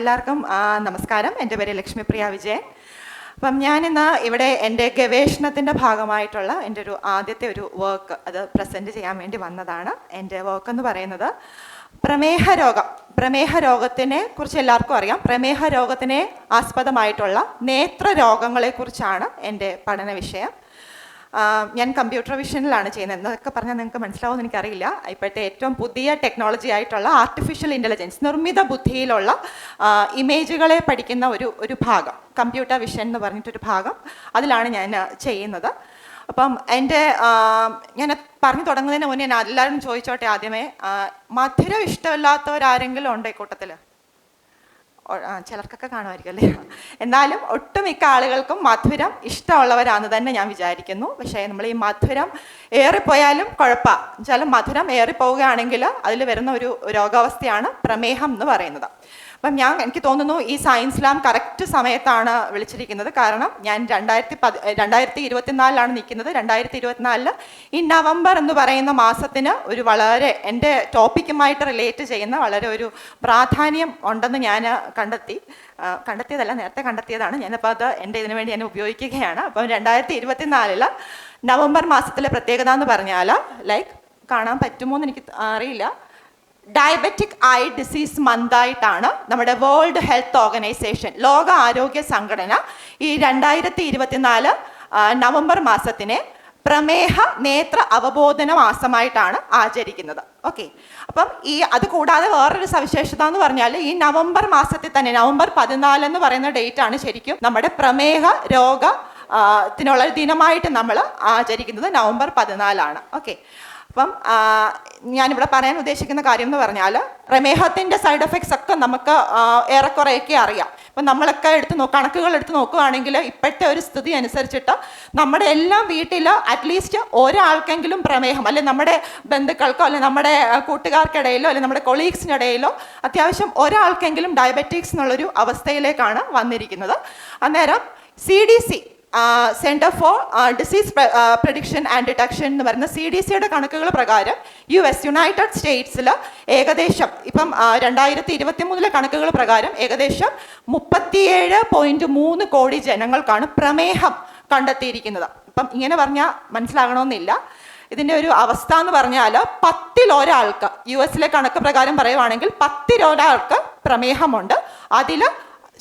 എല്ലാവർക്കും നമസ്കാരം. എന്റെ പേര് ലക്ഷ്മിപ്രിയ വിജയൻ. അപ്പം ഞാനിന്ന് ഇവിടെ എന്റെ ഗവേഷണത്തിന്റെ ഭാഗമായിട്ടുള്ള എന്റെ ഒരു ആദ്യത്തെ ഒരു വർക്ക് അത് പ്രസന്റ് ചെയ്യാൻ വേണ്ടി വന്നതാണ്. എന്റെ വർക്ക് എന്ന് പറയുന്നത് പ്രമേഹ രോഗം. പ്രമേഹ രോഗത്തിനെ കുറിച്ച് എല്ലാവർക്കും അറിയാം. പ്രമേഹ രോഗത്തിനെ ആസ്പദമായിട്ടുള്ള നേത്ര രോഗങ്ങളെക്കുറിച്ചാണ് എന്റെ പഠന വിഷയം. ഞാൻ കമ്പ്യൂട്ടർ വിഷനിലാണ് ചെയ്യുന്നത്. എന്നൊക്കെ പറഞ്ഞാൽ നിങ്ങൾക്ക് മനസ്സിലാവുമെന്ന് എനിക്കറിയില്ല. ഇപ്പോഴത്തെ ഏറ്റവും പുതിയ ടെക്നോളജി ആയിട്ടുള്ള ആർട്ടിഫിഷ്യൽ ഇന്റലിജൻസ് നിർമ്മിത ബുദ്ധിയിലുള്ള ഇമേജുകളെ പഠിക്കുന്ന ഒരു ഒരു ഭാഗം കമ്പ്യൂട്ടർ വിഷൻ എന്ന് പറഞ്ഞിട്ടൊരു ഭാഗം അതിലാണ് ഞാൻ ചെയ്യുന്നത്. അപ്പം എന്റെ ഞാൻ പറഞ്ഞു തുടങ്ങുന്നതിന് മുന്നേ ഞാൻ എല്ലാവരും ചോദിച്ചോട്ടെ ആദ്യമേ മധുരം ഇഷ്ടമില്ലാത്തവരാരെങ്കിലും ഉണ്ടോ ഈ കൂട്ടത്തിൽ ചിലർക്കൊക്കെ കാണുമായിരിക്കും അല്ലേ എന്നാലും ഒട്ടുമിക്ക ആളുകൾക്കും മധുരം ഇഷ്ടമുള്ളവരാണെന്ന് തന്നെ ഞാൻ വിചാരിക്കുന്നു. പക്ഷേ നമ്മൾ ഈ മധുരം ഏറിപ്പോയാലും കുഴപ്പമാണ് എന്നുവെച്ചാൽ മധുരം ഏറിപ്പോവുകയാണെങ്കിൽ അതിൽ വരുന്ന ഒരു രോഗാവസ്ഥയാണ് പ്രമേഹം എന്ന് പറയുന്നത്. അപ്പം ഞാൻ എനിക്ക് തോന്നുന്നു ഈ സയൻസ് ലാം കറക്റ്റ് സമയത്താണ് വിളിച്ചിരിക്കുന്നത്. കാരണം ഞാൻ രണ്ടായിരത്തി പതി രണ്ടായിരത്തി ഇരുപത്തിനാലിലാണ് നിൽക്കുന്നത്. രണ്ടായിരത്തി ഇരുപത്തിനാലിൽ ഈ നവംബർ എന്ന് പറയുന്ന മാസത്തിന് ഒരു വളരെ എന്റെ ടോപ്പിക്കുമായിട്ട് റിലേറ്റ് ചെയ്യുന്ന വളരെ ഒരു പ്രാധാന്യം ഉണ്ടെന്ന് ഞാൻ കണ്ടെത്തി. കണ്ടെത്തിയതല്ല നേരത്തെ കണ്ടെത്തിയതാണ്. ഞാനപ്പോൾ അത് എന്റെ ഇതിനു വേണ്ടി ഞാൻ ഉപയോഗിക്കുകയാണ്. അപ്പം രണ്ടായിരത്തി ഇരുപത്തിനാലിൽ നവംബർ മാസത്തിലെ പ്രത്യേകത എന്ന് പറഞ്ഞാൽ ലൈക്ക് കാണാൻ പറ്റുമോ എന്ന് എനിക്ക് അറിയില്ല. ഡയബറ്റിക് ഐ ഡിസീസ് മന്തായിട്ടാണ് നമ്മുടെ വേൾഡ് ഹെൽത്ത് ഓർഗനൈസേഷൻ ലോക ആരോഗ്യ സംഘടന ഈ രണ്ടായിരത്തി ഇരുപത്തിനാല് നവംബർ മാസത്തിനെ പ്രമേഹ നേത്ര അവബോധന മാസമായിട്ടാണ് ആചരിക്കുന്നത്. ഓക്കെ അപ്പം ഈ അത് കൂടാതെ വേറൊരു സവിശേഷത എന്ന് പറഞ്ഞാൽ ഈ നവംബർ മാസത്തിൽ തന്നെ നവംബർ പതിനാല് എന്ന് പറയുന്ന ഡേറ്റ് ആണ് ശരിക്കും നമ്മുടെ പ്രമേഹ രോഗ ത്തിനുള്ള ദിനമായിട്ട് നമ്മൾ ആചരിക്കുന്നത് നവംബർ പതിനാലാണ്. ഓക്കെ അപ്പം ഞാനിവിടെ പറയാൻ ഉദ്ദേശിക്കുന്ന കാര്യം എന്ന് പറഞ്ഞാൽ പ്രമേഹത്തിന്റെ സൈഡ് എഫക്ട്സ് ഒക്കെ നമുക്ക് ഏറെക്കുറെയൊക്കെ അറിയാം. ഇപ്പം നമ്മളൊക്കെ എടുത്ത് നോ കണക്കുകൾ എടുത്ത് നോക്കുകയാണെങ്കിൽ ഇപ്പോഴത്തെ ഒരു സ്ഥിതി അനുസരിച്ചിട്ട് നമ്മുടെ എല്ലാം വീട്ടിൽ അറ്റ്ലീസ്റ്റ് ഒരാൾക്കെങ്കിലും പ്രമേഹം അല്ലെ നമ്മുടെ ബന്ധുക്കൾക്കോ അല്ലെ നമ്മുടെ കൂട്ടുകാർക്കിടയിലോ അല്ലെ നമ്മുടെ കൊളീഗ്സിനിടയിലോ അത്യാവശ്യം ഒരാൾക്കെങ്കിലും ഡയബറ്റിക്സ് എന്നുള്ളൊരു അവസ്ഥയിലേക്കാണ് വന്നിരിക്കുന്നത്. അന്നേരം C D C center for disease prediction and detection എന്ന് പറയുന്ന സി ഡി സിയുടെ കണക്കുകൾ പ്രകാരം യു എസ് യുണൈറ്റഡ് സ്റ്റേറ്റ്സിൽ ഏകദേശം ഇപ്പം രണ്ടായിരത്തി ഇരുപത്തി മൂന്നിലെ കണക്കുകൾ പ്രകാരം ഏകദേശം മുപ്പത്തിയേഴ് പോയിന്റ് മൂന്ന് കോടി ജനങ്ങൾക്കാണ് പ്രമേഹം കണ്ടെത്തിയിരിക്കുന്നത്. ഇപ്പം ഇങ്ങനെ പറഞ്ഞാൽ മനസ്സിലാകണമെന്നില്ല. ഇതിന്റെ ഒരു അവസ്ഥ എന്ന് പറഞ്ഞാൽ പത്തിൽ ഒരാൾക്ക് യു എസിലെ കണക്ക് പ്രകാരം പറയുവാണെങ്കിൽ പത്തിലൊരാൾക്ക് പ്രമേഹമുണ്ട്. അതിൽ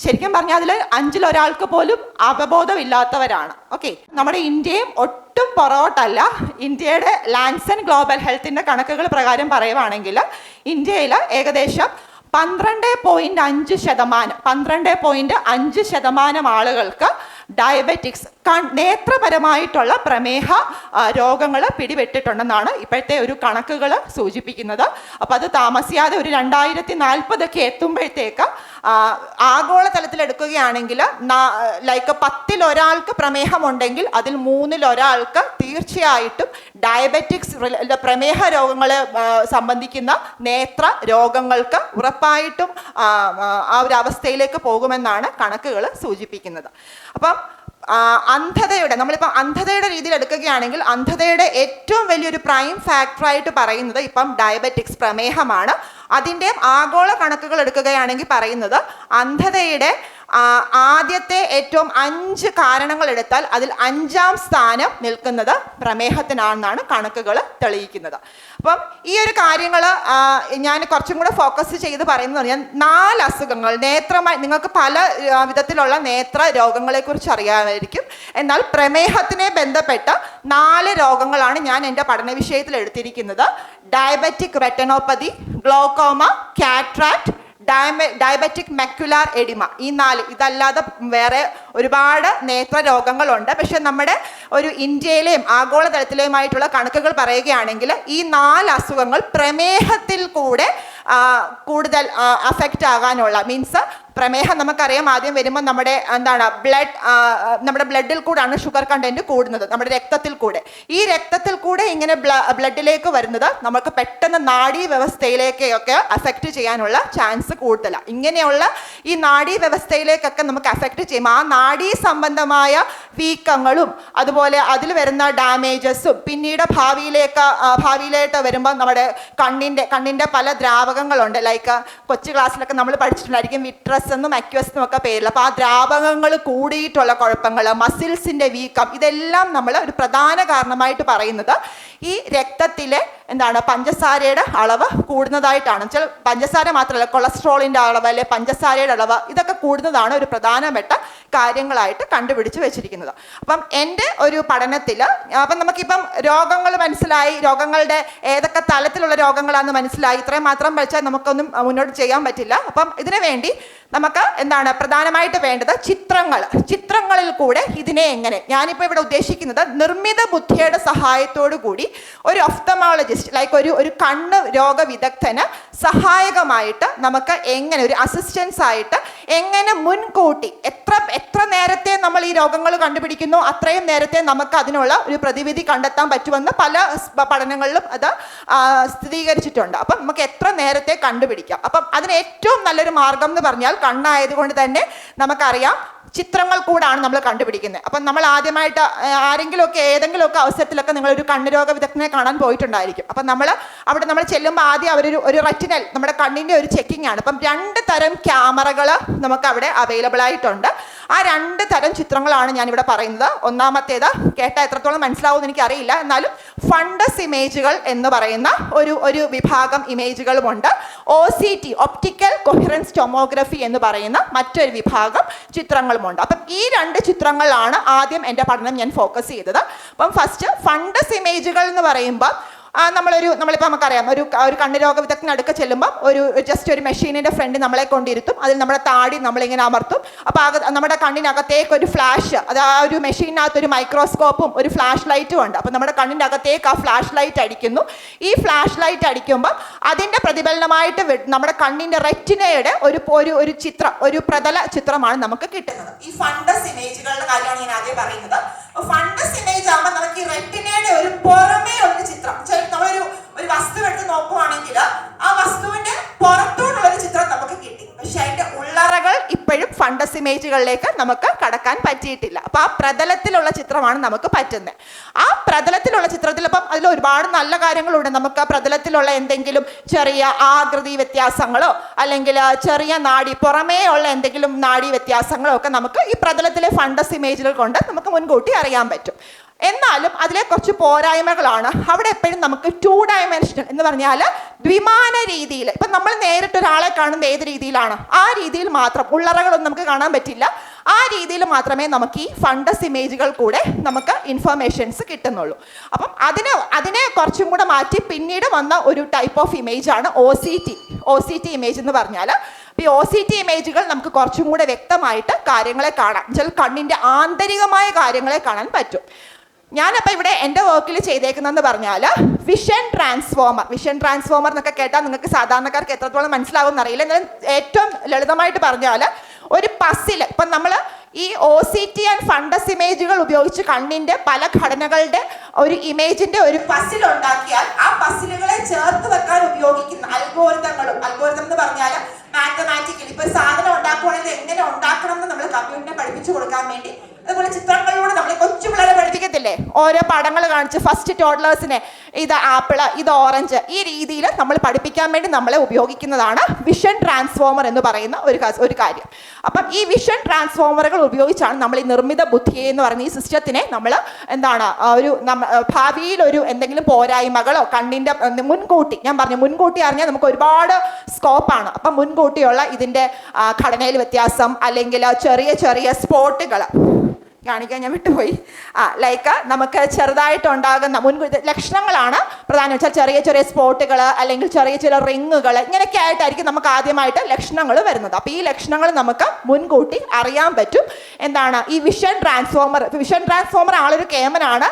ശരിക്കും പറഞ്ഞാൽ അതിൽ അഞ്ചിലൊരാൾക്ക് പോലും അവബോധമില്ലാത്തവരാണ്. ഓക്കെ. നമ്മുടെ ഇന്ത്യയും ഒട്ടും പുറകോട്ടല്ല ഇന്ത്യയുടെ ലാൻസൺ ഗ്ലോബൽ ഹെൽത്തിന്റെ കണക്കുകൾ പ്രകാരം പറയുവാണെങ്കിൽ ഇന്ത്യയിൽ ഏകദേശം പന്ത്രണ്ട് പോയിന്റ് അഞ്ച് ശതമാനം പന്ത്രണ്ട് പോയിന്റ് അഞ്ച് ശതമാനം ആളുകൾക്ക് ഡയബറ്റിക്സ് നേത്രപരമായിട്ടുള്ള പ്രമേഹ രോഗങ്ങൾ പിടിപെട്ടിട്ടുണ്ടെന്നാണ് ഇപ്പോഴത്തെ ഒരു കണക്കുകൾ സൂചിപ്പിക്കുന്നത്. അപ്പോൾ അത് താമസിയാതെ ഒരു രണ്ടായിരത്തി നാൽപ്പതൊക്കെ എത്തുമ്പോഴത്തേക്ക് ആഗോളതലത്തിൽ എടുക്കുകയാണെങ്കിൽ ലൈക്ക് പത്തിൽ ഒരാൾക്ക് പ്രമേഹമുണ്ടെങ്കിൽ അതിൽ മൂന്നിൽ ഒരാൾക്ക് തീർച്ചയായിട്ടും ഡയബറ്റിക്സ് പ്രമേഹ രോഗങ്ങളെ സംബന്ധിക്കുന്ന നേത്ര രോഗങ്ങൾക്ക് ഉറപ്പായിട്ടും ആ, ഒരു അവസ്ഥയിലേക്ക് പോകുമെന്നാണ് കണക്കുകൾ സൂചിപ്പിക്കുന്നത്. അപ്പം അന്ധതയുടെ നമ്മളിപ്പം അന്ധതയുടെ രീതിയിൽ എടുക്കുകയാണെങ്കിൽ അന്ധതയുടെ ഏറ്റവും വലിയൊരു പ്രൈം ഫാക്ടറായിട്ട് പറയുന്നത് ഇപ്പം ഡയബറ്റിക്സ് പ്രമേഹമാണ്. അതിന്റെ ആഗോള കണക്കുകൾ എടുക്കുകയാണെങ്കിൽ പറയുന്നത് അന്ധതയുടെ ആദ്യത്തെ ഏറ്റവും അഞ്ച് കാരണങ്ങൾ എടുത്താൽ അതിൽ അഞ്ചാം സ്ഥാനം നിൽക്കുന്നത് പ്രമേഹത്തിനാണെന്നാണ് കണക്കുകൾ തെളിയിക്കുന്നത്. അപ്പം ഈ ഒരു കാര്യങ്ങൾ ഞാൻ കുറച്ചും കൂടെ ഫോക്കസ് ചെയ്ത് പറയുന്നത് പറഞ്ഞാൽ നാല് അസുഖങ്ങൾ നേത്രമായി നിങ്ങൾക്ക് പല വിധത്തിലുള്ള നേത്ര രോഗങ്ങളെക്കുറിച്ച് അറിയാമായിരിക്കും. എന്നാൽ പ്രമേഹത്തിനെ ബന്ധപ്പെട്ട നാല് രോഗങ്ങളാണ് ഞാൻ എന്റെ പഠന വിഷയത്തിൽ എടുത്തിരിക്കുന്നത്. Diabetic retinopathy glaucoma cataract diabetic macular oedema. ഈ നാല് ഇതല്ലാതെ വേറെ ഒരുപാട് നേത്ര രോഗങ്ങളുണ്ട്. പക്ഷെ നമ്മുടെ ഒരു ഇന്ത്യയിലെയും ആഗോളതലത്തിലെയുമായിട്ടുള്ള കണക്കുകൾ പറയുകയാണെങ്കിൽ ഈ നാല് അസുഖങ്ങൾ പ്രമേഹത്തിൽ കൂടെ കൂടുതൽ അഫക്റ്റ് ആകാനുള്ള മീൻസ് പ്രമേഹം നമുക്കറിയാം. ആദ്യം വരുമ്പോൾ നമ്മുടെ എന്താണ് ബ്ലഡ് നമ്മുടെ ബ്ലഡിൽ കൂടാണ് ഷുഗർ കണ്ടന്റ് കൂടുന്നത് നമ്മുടെ രക്തത്തിൽ കൂടെ. ഈ രക്തത്തിൽ കൂടെ ഇങ്ങനെ ബ്ലഡിലേക്ക് വരുന്നത് നമുക്ക് പെട്ടെന്ന് നാഡീ വ്യവസ്ഥയിലേക്കൊക്കെ അഫക്റ്റ് ചെയ്യാനുള്ള ചാൻസ് കൂടുതലാണ് ഇങ്ങനെയുള്ള ഈ നാഡീ വ്യവസ്ഥയിലേക്കൊക്കെ നമുക്ക് അഫക്റ്റ് ചെയ്യും. ആ നാഡീ സംബന്ധമായ വീക്കങ്ങളും അതുപോലെ അതിൽ വരുന്ന ഡാമേജസും പിന്നീട് ഭാവിയിലേക്ക് ഭാവിയിലേക്ക് വരുമ്പോൾ നമ്മുടെ കണ്ണിന്റെ കണ്ണിന്റെ പല ദ്രാവകങ്ങളുണ്ട്. ലൈക്ക് കൊച്ചു ക്ലാസ്സിലൊക്കെ നമ്മൾ പഠിച്ചിട്ടുണ്ടായിരിക്കും വിട്രസ് മ്യൂക്കസ് എന്നും അക്വസ് എന്നും ഒക്കെ പേരിൽ. അപ്പോൾ ആ ദ്രാവകങ്ങൾ കൂടിയിട്ടുള്ള കുഴപ്പങ്ങൾ മസിൽസിന്റെ വീക്കം ഇതെല്ലാം നമ്മൾ ഒരു പ്രധാന കാരണമായിട്ട് പറയുന്നത് ഈ രക്തത്തിലെ എന്താണ് പഞ്ചസാരയുടെ അളവ് കൂടുന്നതായിട്ടാണ്. ചില പഞ്ചസാര മാത്രമല്ല കൊളസ്ട്രോളിന്റെ അളവ് അല്ലെ പഞ്ചസാരയുടെ അളവ് ഇതൊക്കെ കൂടുന്നതാണ് ഒരു പ്രധാനപ്പെട്ട കാര്യങ്ങളായിട്ട് കണ്ടുപിടിച്ച് വെച്ചിരിക്കുന്നത്. അപ്പം എന്റെ ഒരു പഠനത്തിൽ അപ്പം നമുക്കിപ്പം രോഗങ്ങൾ മനസ്സിലായി രോഗങ്ങളുടെ ഏതൊക്കെ തലത്തിലുള്ള രോഗങ്ങളാണെന്ന് മനസ്സിലായി ഇത്രയും മാത്രം പഠിച്ചാൽ നമുക്കൊന്നും മുന്നോട്ട് ചെയ്യാൻ പറ്റില്ല. അപ്പം ഇതിനു വേണ്ടി നമുക്ക് എന്താണ് പ്രധാനമായിട്ട് വേണ്ടത് ചിത്രങ്ങൾ. ചിത്രങ്ങളിൽ കൂടെ ഇതിനെ എങ്ങനെ ഞാനിപ്പോൾ ഇവിടെ ഉദ്ദേശിക്കുന്നത് നിർമ്മിത ബുദ്ധിയുടെ സഹായത്തോടു കൂടി ഒരു ഒഫ്തമോളജിസ്റ്റ് ലൈക്ക് ഒരു ഒരു കണ്ണ് രോഗവിദഗ്ധന് സഹായകമായിട്ട് നമുക്ക് എങ്ങനെ ഒരു അസിസ്റ്റൻസ് ആയിട്ട് എങ്ങനെ മുൻകൂട്ടി എത്ര എത്ര നേരത്തെ നമ്മൾ ഈ രോഗങ്ങൾ കണ്ടുപിടിക്കുന്നു അത്രയും നേരത്തെ നമുക്ക് അതിനുള്ള ഒരു പ്രതിവിധി കണ്ടെത്താൻ പറ്റുമെന്ന് പല പഠനങ്ങളിലും അത് സ്ഥിരീകരിച്ചിട്ടുണ്ട് അപ്പം നമുക്ക് എത്ര നേരത്തെ കണ്ടുപിടിക്കാം? അപ്പം അതിന് ഏറ്റവും നല്ലൊരു മാർഗം എന്ന് പറഞ്ഞാൽ കണ്ണായതുകൊണ്ട് തന്നെ നമുക്കറിയാം ചിത്രങ്ങൾ കൂടാണ് നമ്മൾ കണ്ടുപിടിക്കുന്നത്. അപ്പം നമ്മൾ ആദ്യമായിട്ട് ആരെങ്കിലുമൊക്കെ ഏതെങ്കിലുമൊക്കെ അവസരത്തിലൊക്കെ നിങ്ങളൊരു കണ്ണുരോഗ വിദഗ്ധനെ കാണാൻ പോയിട്ടുണ്ടായിരിക്കും. അപ്പം നമ്മൾ അവിടെ നമ്മൾ ചെല്ലുമ്പോൾ ആദ്യം അവരൊരു ഒരു റെറ്റിനൽ നമ്മുടെ കണ്ണിന്റെ ഒരു ചെക്കിംഗ് ആണ് അപ്പം രണ്ട് തരം ക്യാമറകൾ നമുക്ക് അവിടെ അവൈലബിൾ ആയിട്ടുണ്ട് ആ രണ്ട് തരം ചിത്രങ്ങളാണ് ഞാൻ ഇവിടെ പറയുന്നത്. ഒന്നാമത്തേത് കേട്ടാൽ എത്രത്തോളം മനസ്സിലാവുമെന്ന് എനിക്കറിയില്ല. എന്നാലും ഫണ്ടസ് ഇമേജുകൾ എന്ന് പറയുന്ന ഒരു ഒരു വിഭാഗം ഇമേജുകളുമുണ്ട്. O C T optical coherence tomography എന്ന് പറയുന്ന മറ്റൊരു വിഭാഗം ചിത്രങ്ങളുമുണ്ട്. അപ്പം ഈ രണ്ട് ചിത്രങ്ങളാണ് ആദ്യം എന്റെ പഠനം ഞാൻ ഫോക്കസ് ചെയ്തത്. അപ്പം ഫസ്റ്റ് ഫണ്ടസ് ഇമേജുകൾ എന്ന് പറയുമ്പോൾ നമ്മളൊരു നമ്മളിപ്പോൾ നമുക്കറിയാം ഒരു ഒരു കണ്ണുരോഗ വിദഗ്ധന് അടുക്ക ചെല്ലുമ്പോൾ ഒരു ജസ്റ്റ് ഒരു മെഷീനിന്റെ ഫ്രണ്ട് നമ്മളെ കൊണ്ടിരുത്തും അതിൽ നമ്മുടെ താടി നമ്മളിങ്ങനെ അമർത്തും. അപ്പോൾ ആക നമ്മുടെ കണ്ണിനകത്തേക്ക് ഒരു ഫ്ലാഷ് അത് ആ ഒരു മെഷീനകത്ത് ഒരു മൈക്രോസ്കോപ്പും ഒരു ഫ്ലാഷ് ലൈറ്റും ഉണ്ട്. അപ്പോൾ നമ്മുടെ കണ്ണിന്റെ അകത്തേക്ക് ആ ഫ്ലാഷ് ലൈറ്റ് അടിക്കുന്നു. ഈ ഫ്ലാഷ് ലൈറ്റ് അടിക്കുമ്പോൾ അതിന്റെ പ്രതിഫലനമായിട്ട് നമ്മുടെ കണ്ണിന്റെ റെറ്റിനയുടെ ഒരു ഒരു ഒരു ചിത്രം ഒരു പ്രതല ചിത്രമാണ് നമുക്ക് കിട്ടുന്നത്. ഈ ഫണ്ടസ് ഇമേജുകളുടെ കാര്യമാണ് ഞാൻ ആദ്യം പറയുന്നത്. ഫണ്ടസ് ഇമേജ് ആകുമ്പോൾ നമുക്ക് ഈ റെറ്റിനയുടെ ഒരു പുറമേ ഒരു ചിത്രം. നമ്മളൊരു ഒരു വസ്തു എടുത്ത് നോക്കുവാണെങ്കിൽ ആ വസ്തുവിന്റെ പുറത്തോട്ടുള്ള ഇമേജുകളിലേക്ക് നമുക്ക് കടക്കാൻ പറ്റിയിട്ടില്ല. അപ്പൊ ആ പ്രതലത്തിലുള്ള ചിത്രമാണ് നമുക്ക് പറ്റുന്നത്. ആ പ്രതലത്തിലുള്ള ചിത്രത്തിൽ അപ്പം അതിൽ ഒരുപാട് നല്ല കാര്യങ്ങളുണ്ട്. നമുക്ക് ആ പ്രതലത്തിലുള്ള എന്തെങ്കിലും ചെറിയ ആകൃതി വ്യത്യാസങ്ങളോ അല്ലെങ്കിൽ ചെറിയ നാടി പുറമേ ഉള്ള എന്തെങ്കിലും നാടി വ്യത്യാസങ്ങളോ ഒക്കെ നമുക്ക് ഈ പ്രതലത്തിലെ ഫണ്ടസ് ഇമേജുകൾ കൊണ്ട് നമുക്ക് മുൻകൂട്ടി അറിയാൻ പറ്റും. എന്നാലും അതിലെ കുറച്ച് പോരായ്മകളാണ്. അവിടെ എപ്പോഴും നമുക്ക് ടു ഡയമെൻഷനൽ എന്ന് പറഞ്ഞാൽ ദ്വിമാന രീതിയിൽ. ഇപ്പം നമ്മൾ നേരിട്ട് ഒരാളെ കാണുന്നത് ഏത് രീതിയിലാണ്? ആ രീതിയിൽ മാത്രം ഉള്ളറകളൊന്നും നമുക്ക് കാണാൻ പറ്റില്ല. ആ രീതിയിൽ മാത്രമേ നമുക്ക് ഈ ഫണ്ടസ് ഇമേജുകൾ കൂടെ നമുക്ക് ഇൻഫർമേഷൻസ് കിട്ടുന്നുള്ളൂ. അപ്പം അതിന് അതിനെ കുറച്ചും കൂടെ മാറ്റി പിന്നീട് വന്ന ഒരു ടൈപ്പ് ഓഫ് ഇമേജ് ആണ് O C T O C T image എന്ന് പറഞ്ഞാൽ ഈ ഒ സി ടി ഇമേജുകൾ നമുക്ക് കുറച്ചും കൂടെ വ്യക്തമായിട്ട് കാര്യങ്ങളെ കാണാം. ചില കണ്ണിന്റെ ആന്തരികമായ കാര്യങ്ങളെ കാണാൻ പറ്റും. ഞാനപ്പോൾ ഇവിടെ എന്റെ വർക്കിൽ ചെയ്തേക്കുന്നതെന്ന് പറഞ്ഞാൽ വിഷൻ ട്രാൻസ്ഫോമർ വിഷൻ ട്രാൻസ്ഫോമർ എന്നൊക്കെ കേട്ടാൽ നിങ്ങൾക്ക് സാധാരണക്കാർക്ക് എത്രത്തോളം മനസ്സിലാവും എന്നറിയില്ല. എന്നാലും ഏറ്റവും ലളിതമായിട്ട് പറഞ്ഞാൽ ഒരു പസിൽ ഇപ്പം നമ്മൾ ഈ O C T and fundus ഇമേജുകൾ ഉപയോഗിച്ച് കണ്ണിന്റെ പല ഘടനകളുടെ ഒരു ഇമേജിന്റെ ഒരു പസിൽ ഉണ്ടാക്കിയാൽ ആ പസിലുകളെ ചേർത്ത് വെക്കാൻ ഉപയോഗിക്കുന്ന അൽഗോരിതങ്ങളും അൽഗോരിതം എന്ന് പറഞ്ഞാൽ മാത്തമാറ്റിക്കലി ഇപ്പോൾ സാധനം ഉണ്ടാക്കുകയാണെങ്കിൽ എങ്ങനെ ഉണ്ടാക്കണം എന്ന് നമ്മൾ കമ്പ്യൂട്ടറിനെ പഠിപ്പിച്ചു കൊടുക്കാൻ വേണ്ടി അതുപോലെ ചിത്രങ്ങളിലൂടെ നമ്മൾ കൊച്ചു പിള്ളേരെ പഠിപ്പിക്കത്തില്ലേ? ഓരോ പടങ്ങൾ കാണിച്ച് ഫസ്റ്റ് ടോഡ്ലേഴ്സിനെ ഇത് ആപ്പിൾ ഇത് ഓറഞ്ച് ഈ രീതിയിൽ നമ്മൾ പഠിപ്പിക്കാൻ വേണ്ടി നമ്മളെ ഉപയോഗിക്കുന്നതാണ് വിഷൻ ട്രാൻസ്ഫോമർ എന്ന് പറയുന്ന ഒരു ഒരു കാര്യം. അപ്പം ഈ വിഷൻ ട്രാൻസ്ഫോമറുകൾ ഉപയോഗിച്ചാണ് നമ്മൾ ഈ നിർമ്മിത ബുദ്ധി എന്ന് പറയുന്ന ഈ സിസ്റ്റത്തിനെ നമ്മൾ എന്താണ് ഒരു ഭാവിയിൽ ഒരു എന്തെങ്കിലും പോരായ്മകളോ കണ്ണിന്റെ മുൻകൂട്ടി ഞാൻ പറഞ്ഞു മുൻകൂട്ടി അറിഞ്ഞാൽ നമുക്ക് ഒരുപാട് സ്കോപ്പാണ് അപ്പം മുൻകൂട്ടിയുള്ള ഇതിന്റെ ഘടനയിൽ വ്യത്യാസം അല്ലെങ്കിൽ ചെറിയ ചെറിയ സ്പോട്ടുകൾ കാണിക്കാൻ ഞാൻ വിട്ടുപോയി. ആ ലൈക്ക് നമുക്ക് ചെറുതായിട്ടുണ്ടാകുന്ന ഇത് ലക്ഷണങ്ങളാണ് പ്രധാനം. വെച്ചാൽ ചെറിയ ചെറിയ സ്പോട്ടുകൾ അല്ലെങ്കിൽ ചെറിയ ചെറിയ റിങ്ങുകൾ ഇങ്ങനെയൊക്കെ ആയിട്ടായിരിക്കും നമുക്ക് ആദ്യമായിട്ട് ലക്ഷണങ്ങൾ വരുന്നത്. അപ്പോൾ ഈ ലക്ഷണങ്ങൾ നമുക്ക് മുൻകൂട്ടി അറിയാൻ പറ്റും. എന്താണ്? ഈ വിഷൻ ട്രാൻസ്ഫോമർ വിഷൻ ട്രാൻസ്ഫോമർ ആളൊരു കേമനാണ്.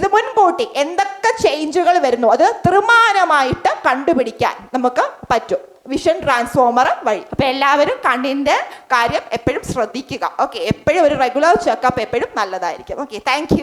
ഇത് മുൻകൂട്ടി എന്തൊക്കെ ചേഞ്ചുകൾ വരുന്നു അത് ത്രിമാനമായിട്ട് കണ്ടുപിടിക്കാൻ നമുക്ക് പറ്റും. വിഷൻ ട്രാൻസ്ഫോമർ വഴി. അപ്പൊ എല്ലാവരും കണ്ണിന്റെ കാര്യം എപ്പോഴും ശ്രദ്ധിക്കുക. ഓക്കെ എപ്പോഴും ഒരു റെഗുലർ ചെക്കപ്പ് എപ്പോഴും നല്ലതായിരിക്കും. Okay thank